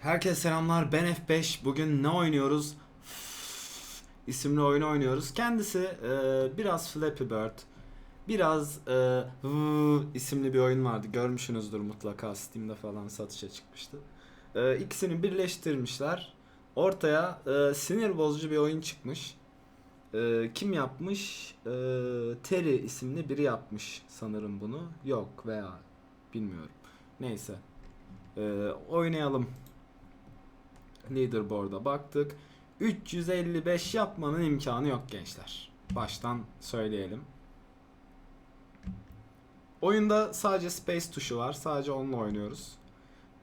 Herkese selamlar. Ben F5. Bugün ne oynuyoruz? isimli oyunu oynuyoruz. Kendisi e, biraz Flappy Bird, biraz e, isimli bir oyun vardı. Görmüşsünüzdür mutlaka Steam'de falan satışa çıkmıştı. E, ikisini birleştirmişler. Ortaya e, sinir bozucu bir oyun çıkmış. E, kim yapmış? E, Terry isimli biri yapmış sanırım bunu. Yok veya bilmiyorum. Neyse. E, oynayalım. Leaderboard'a baktık. 355 yapmanın imkanı yok gençler. Baştan söyleyelim. Oyunda sadece space tuşu var. Sadece onunla oynuyoruz.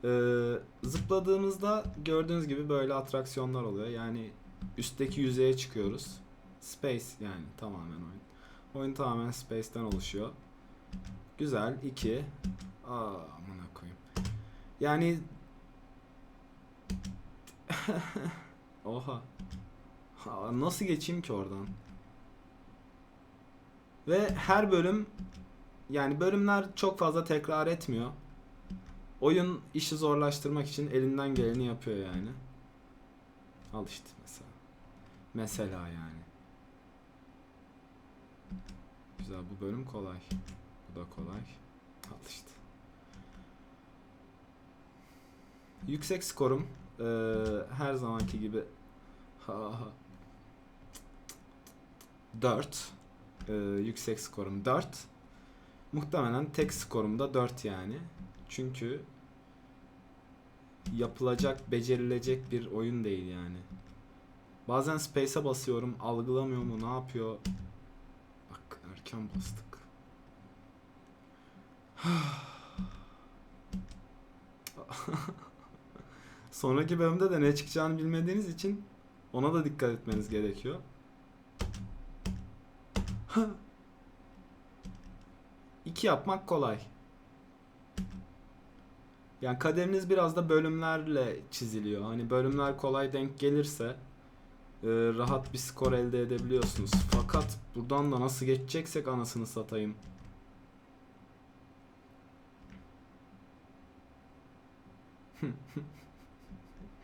Ee, zıpladığımızda gördüğünüz gibi böyle atraksiyonlar oluyor. Yani üstteki yüzeye çıkıyoruz. Space yani tamamen oyun. Oyun tamamen space'ten oluşuyor. Güzel. 2. Aa amına koyayım. Yani Oha. Ha, nasıl geçeyim ki oradan? Ve her bölüm yani bölümler çok fazla tekrar etmiyor. Oyun işi zorlaştırmak için elinden geleni yapıyor yani. Al işte mesela. Mesela yani. Güzel bu bölüm kolay. Bu da kolay. Al işte. Yüksek skorum ee, her zamanki gibi. Ha, ha. 4 Ee, yüksek skorum 4 muhtemelen tek skorum da 4 yani. Çünkü yapılacak becerilecek bir oyun değil yani. Bazen space'e basıyorum algılamıyor mu ne yapıyor? Bak erken bastık Sonraki bölümde de ne çıkacağını bilmediğiniz için ona da dikkat etmeniz gerekiyor. İki yapmak kolay. Yani kaderiniz biraz da bölümlerle çiziliyor. Hani bölümler kolay denk gelirse e, rahat bir skor elde edebiliyorsunuz. Fakat buradan da nasıl geçeceksek anasını satayım.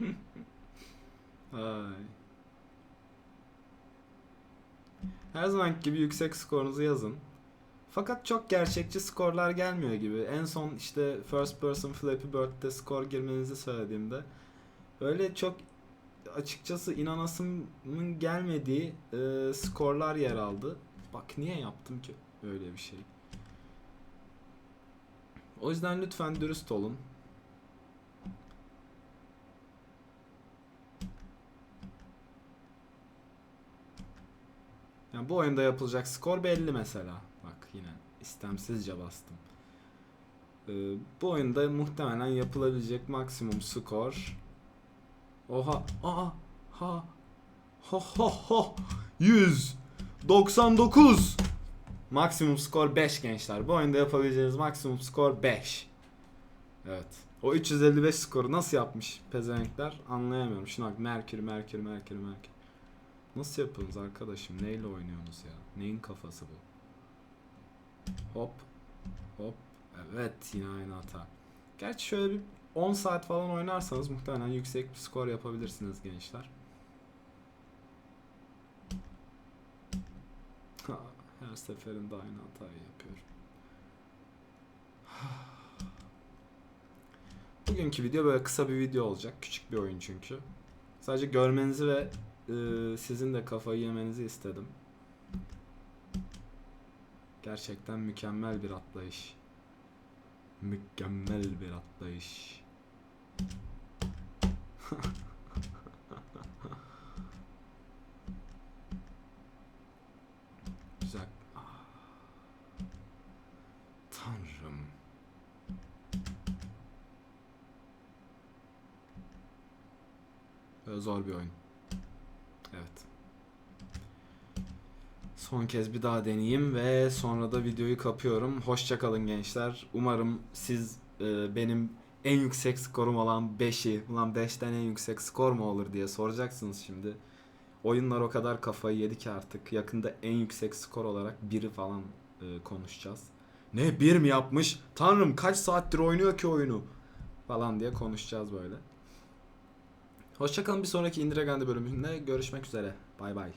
Ay. Her zaman gibi yüksek skorunuzu yazın. Fakat çok gerçekçi skorlar gelmiyor gibi. En son işte First Person Flappy Bird'de skor girmenizi söylediğimde öyle çok açıkçası inanasımın gelmediği e, skorlar yer aldı. Bak niye yaptım ki öyle bir şey. O yüzden lütfen dürüst olun. Yani bu oyunda yapılacak skor belli mesela. Bak yine istemsizce bastım. Ee, bu oyunda muhtemelen yapılabilecek maksimum skor Oha aa ha ho ho ho 100 99 Maksimum skor 5 gençler. Bu oyunda yapabileceğiniz maksimum skor 5. Evet. O 355 skoru nasıl yapmış pezevenkler anlayamıyorum. Şuna bak Merkür Merkür Merkür Merkür. Nasıl yapıyorsunuz arkadaşım? Neyle oynuyorsunuz ya? Neyin kafası bu? Hop. Hop. Evet yine aynı hata. Gerçi şöyle bir 10 saat falan oynarsanız muhtemelen yüksek bir skor yapabilirsiniz gençler. Her seferinde aynı hatayı yapıyorum. Bugünkü video böyle kısa bir video olacak. Küçük bir oyun çünkü. Sadece görmenizi ve e, sizin de kafayı yemenizi istedim. Gerçekten mükemmel bir atlayış. Mükemmel bir atlayış. Güzel. Tanrım. Böyle zor bir oyun. Evet. Son kez bir daha deneyeyim ve sonra da videoyu kapıyorum. Hoşça kalın gençler. Umarım siz e, benim en yüksek skorum olan 5'i, ulan 5'ten en yüksek skor mu olur diye soracaksınız şimdi. Oyunlar o kadar kafayı yedi ki artık. Yakında en yüksek skor olarak biri falan e, konuşacağız. Ne bir mi yapmış? Tanrım kaç saattir oynuyor ki oyunu? Falan diye konuşacağız böyle. Hoşçakalın bir sonraki Indira Gandhi bölümünde görüşmek üzere. Bay bay.